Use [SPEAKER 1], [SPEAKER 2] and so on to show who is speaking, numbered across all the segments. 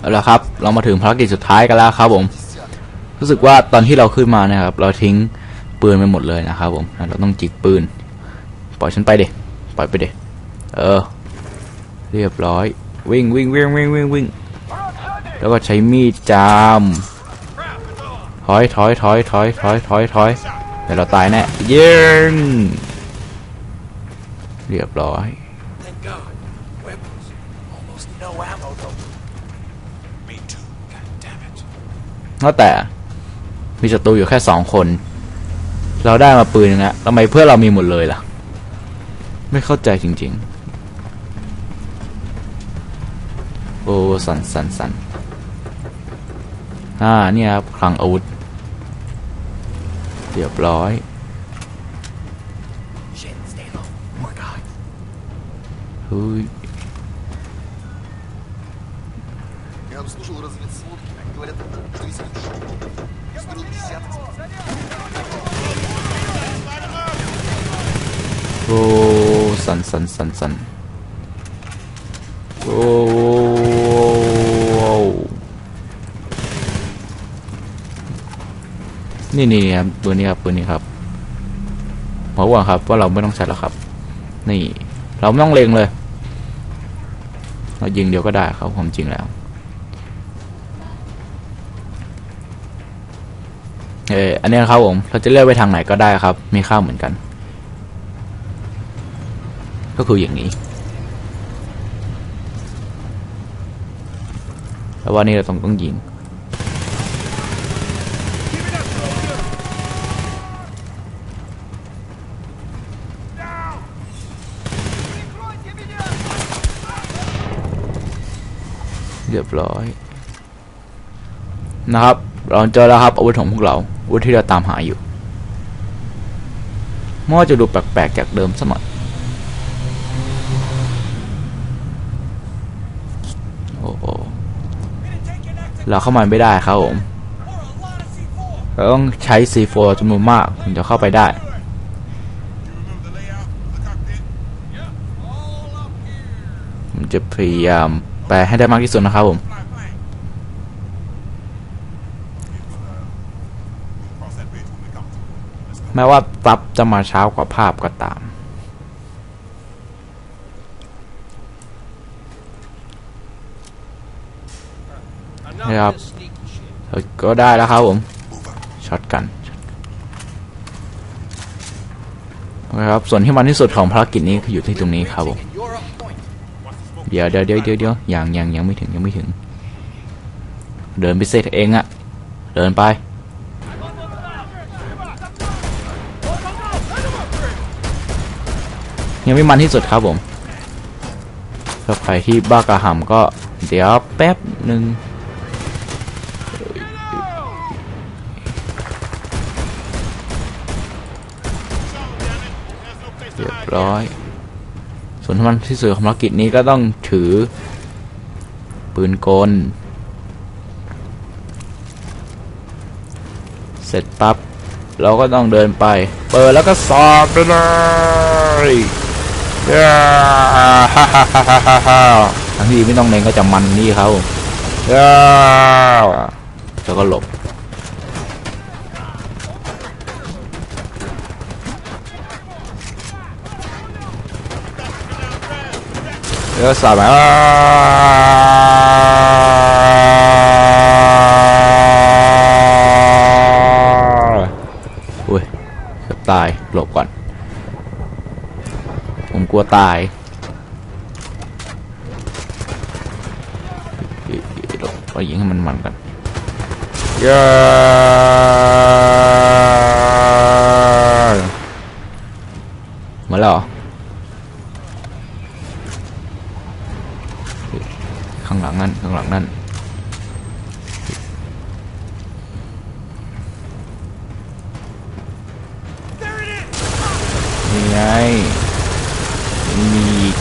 [SPEAKER 1] เอาละครับเรามาถึงภารกิจสุดท้ายกันแล้วครับผมรู้สึกว่าตอนที่เราขึ้นมานะครับ เราทิ้งปืนไปหมดเลยนะครับผมเราต้องจิกปืน ปล่อยฉันไปเด็ปล่อยไปเด็เออ เรียบร้อย วิ่งวิ่งวิ่งวิ่งวิ่งวิ่งแล้วก็ใช้มีดจามถอยถอยถอยถอยถอยถอยถอยเดี๋ยวเราตายแน่ยิงเรียบร้อย ก็แต่มีศัตรูอยู่แค่สองคน เราได้มาปืนนึงแล้วทำไมเพื่อนเรามีหมดเลยล่ะ ไม่เข้าใจจริง ๆ โอ้สันสันสันอ่าเนี่ยครับคลังอาวุธเรียบร้อย
[SPEAKER 2] Shit, stay low. More guys.
[SPEAKER 1] เฮ้ย
[SPEAKER 3] Я обслужил разведсводки. Говорят, что если сберут десяток,
[SPEAKER 1] โอ้สันสันสันสันโอ้นี่นี่ครับปืนนี้ครับปืนนี้ครับหมอว่าครับว่าเราไม่ต้องใช้แล้วครับ นี่ เราไม่ต้องเล็งเลย เรายิงเดียวก็ได้ครับความจริงแล้ว เอออันนี้ครับผมเราจะเลือกไปทางไหนก็ได้ครับ มีค่าเหมือนกัน ก็คืออย่างนี้แล้วว่านี่เราต้องต้องยิงเรียบร้อยนะครับ เราเจอแล้วครับอาวุธของพวกเรา วุธที่เราตามหาอยู่มันจะดูแปลกๆจากเดิมสักหน่อยโอ้โหเราเข้ามาไม่ได้ครับผมเราต้องใช้ C4 จำนวนมากถึงจะเข้าไปได้ผมจะพยายามแปลให้ได้มากที่สุดนะครับผม แม้ว่าตับจะมาเช้ากว่าภาพก็ตาม นะครับเออก็ได้แล้วครับผม ช็อตกันนะครับส่วนที่มันที่สุดของภารกิจนี้คืออยู่ที่ตรงนี้ครับผมเดี๋ยวเดี๋ยวเดี๋ยวเดี๋ยวเดี๋ยวยังยังยังไม่ถึงยังไม่ถึง เดินไปเสร็จเองอะเดินไป ยังไม่มันที่สุดครับผมถ้าใครที่บ้ากระหำก็ เดี๋ยวแป๊บหนึ่งเรียบร้อย ส่วนที่มันที่สุดของภารกิจนี้ก็ต้องถือ ปืนกล เสร็จปั๊บเราก็ต้องเดินไป เปิดแล้วก็สอบไปเลย ทั้งที่ไม่ต้องเล็งก็จะมันนี่เขาย่าแล้วก็หลบแล้วสาบอ่าอุ้ยเกือบตาย หลบก่อน ผมกลัวตายหลบเรายิงให้มันมันกันย่าหมาแล้วเหรอข้างหลังนั่นข้างหลังนั่นนี่ไงยัง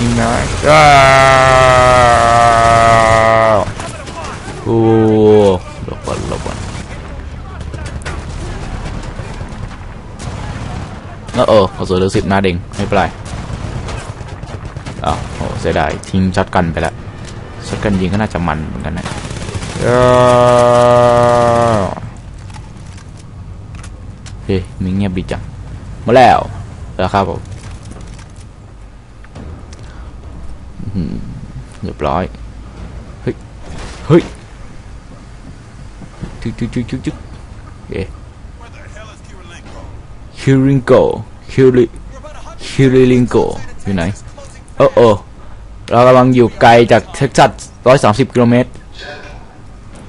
[SPEAKER 1] มีอีกใช่ไหมอ้าวโอ้หลบก่อนหลบก่อนแล้วเออกระสุนเหลือสิบนัดเองไม่เป็นไรอ้าวโอ้เสียดายทิ้งช็อตกันไปแล้วช็อตกันยิงก็น่าจะมันเหมือนกันนะเฮ้ยมีเงียบดีจังมาแล้วแล้วครับผมอื้อหือ เรียบร้อย เฮ้ย เฮ้ยจุ๊จุ๊จุ๊จุ๊จึ๊เอ๊ะฮิริงโกฮิริฮิริลิงโกอยู่ไหนเอ้โอเรากำลังอยู่ไกลจากเท็กซัสร้อยสามสิบกิโลเมตร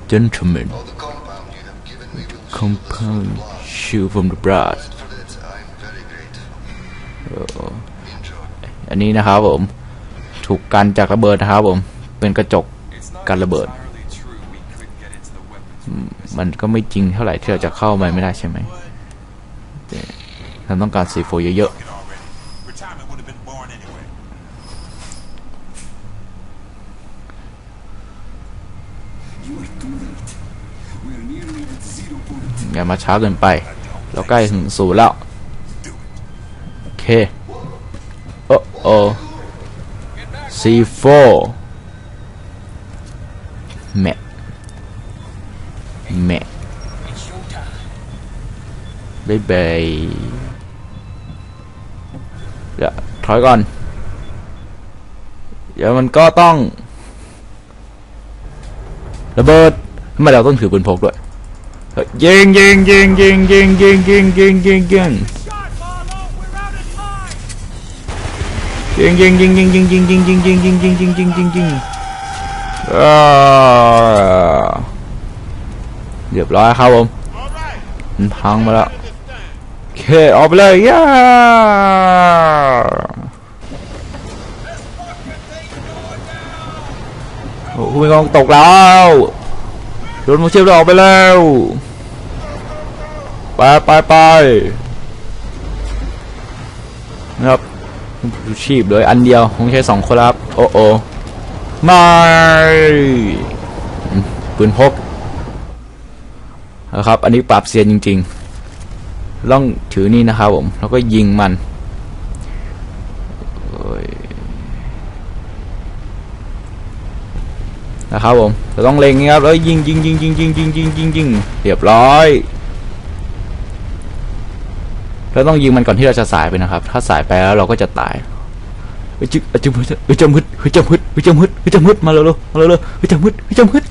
[SPEAKER 3] เจนทร์แมน
[SPEAKER 1] compound shoe from the brass อันนี้นะครับผม ถูกกันจากระเบิดนะครับผม เป็นกระจกกันระเบิด มันก็ไม่จริงเท่าไหร่ที่เราจะเข้าไปไม่ได้ใช่ไหมเราต้องการซีโฟเยอะๆอย่ามาช้าเกินไป เราใกล้ถึงศูนย์แล้ว โอเค โอ้โอ ซีโฟแมะแมะบายบายเดี๋ยวถอยก่อน เดี๋ยวมันก็ต้อง ระเบิดทำไมเราต้องถือปืนพกด้วยเยยิงยิงยิงยิงยิงยิงยิงยิงยิง ยิงยิงยิงยิงยิงยิงยิงยิงยิงยิงยิงยิงยิงยิงยิงเรียบร้อยครับผมมันพังมาแล้วโอเคออกไปเลยย่าโอ้โหคุณกองตกแล้วโดนมือเชียบออกไปแล้วไปไปไปนะครับ ชูชีพเลยอันเดียวคงใช้สองคนครับ โอ้โอไม่ปืนพกนะครับ อันนี้ปราบเซียนจริงๆต้องถือนี่นะครับผม แล้วก็ยิงมันนะครับผมเราต้องเล็งนี้ครับแล้วยิงยิงยิงยิงยิงยิงยิงยิงยิงเรียบร้อย เราต้องยิงมันก่อนที่เราจะสายไปนะครับ ถ้าสายไปแล้วเราก็จะตายเฮ้ยจึ๊กเฮ้ยจึ๊กเฮ้ยจำฮึดเฮ้ยจำฮึดเฮ้ยจำฮึดเฮ้ยจำฮึดมาเร็วๆมาเร็วๆเฮ้ยจำฮึดเฮ้ยจำฮึด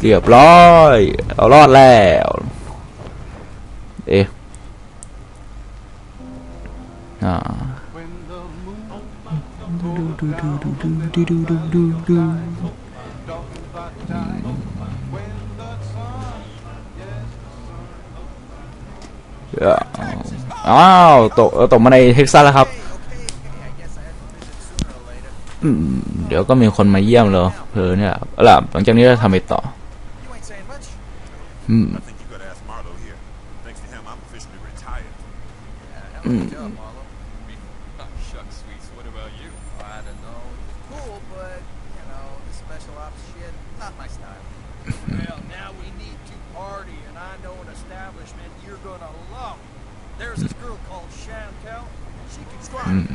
[SPEAKER 1] เรียบร้อยเรารอดแล้ว เอ๊ะอ่า อ้าวตกเออตกมาในเท็กซัสแล้วครับอืมเดี๋ยวก็มีคนมาเยี่ยมเลยเออเนี่ยเอาล่ะหลังจากนี้เราทำไปต่อ
[SPEAKER 3] You ain't saying much.
[SPEAKER 1] อืม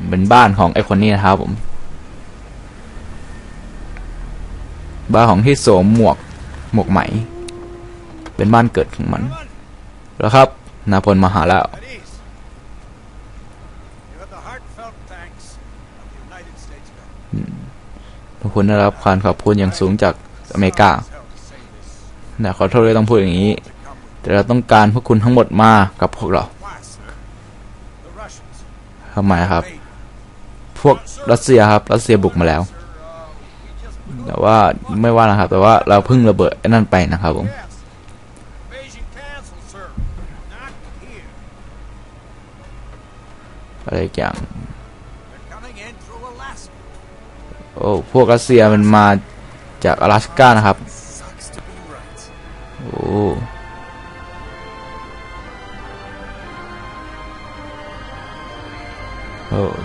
[SPEAKER 1] เป็นบ้านของไอคนนี้นะครับผม บ้านของที่สวมหมวกหมวกไหม เป็นบ้านเกิดของมัน แล้วครับ นาพลมาหาแล้ว
[SPEAKER 4] At ease. You have the heartfelt thanks of the United States government.
[SPEAKER 1] ทุกคนได้รับความขอบคุณอย่างสูงจากอเมริกา
[SPEAKER 4] Hell to say this.
[SPEAKER 1] แต่ขอโทษที่ต้องพูดอย่างนี้
[SPEAKER 4] To come with
[SPEAKER 1] แต่เราต้องการพวกคุณทั้งหมดมากับพวกเราทำไมครับ พวกรัสเซียครับ รัสเซียบุกมาแล้ว แต่ว่าไม่ว่านะครับ แต่ว่าเราเพิ่งระเบิดไอ้นั่นไปนะครับผมอะไรอย่างโอ้พวกรัสเซียมันมาจาก阿拉สกานะครับ โอ้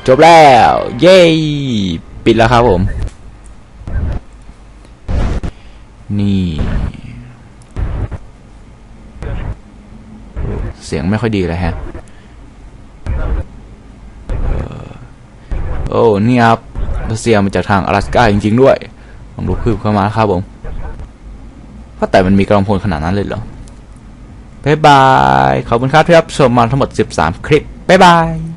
[SPEAKER 1] จบแล้ว เย้ ปิดแล้วครับผม นี่ เสียงไม่ค่อยดีเลยฮะเอ่อโอ้นี่ครับรัสเซียมาจากทาง阿拉สกาจริงๆด้วยผมลุกคืบเข้ามาครับผมว่าะแต่มันมีกำลังพลขนาดนั้นเลยเหรอบ๊ายบาย ขอบคุณครับที่รับชมมาทั้งหมด 13 คลิป บ๊ายบาย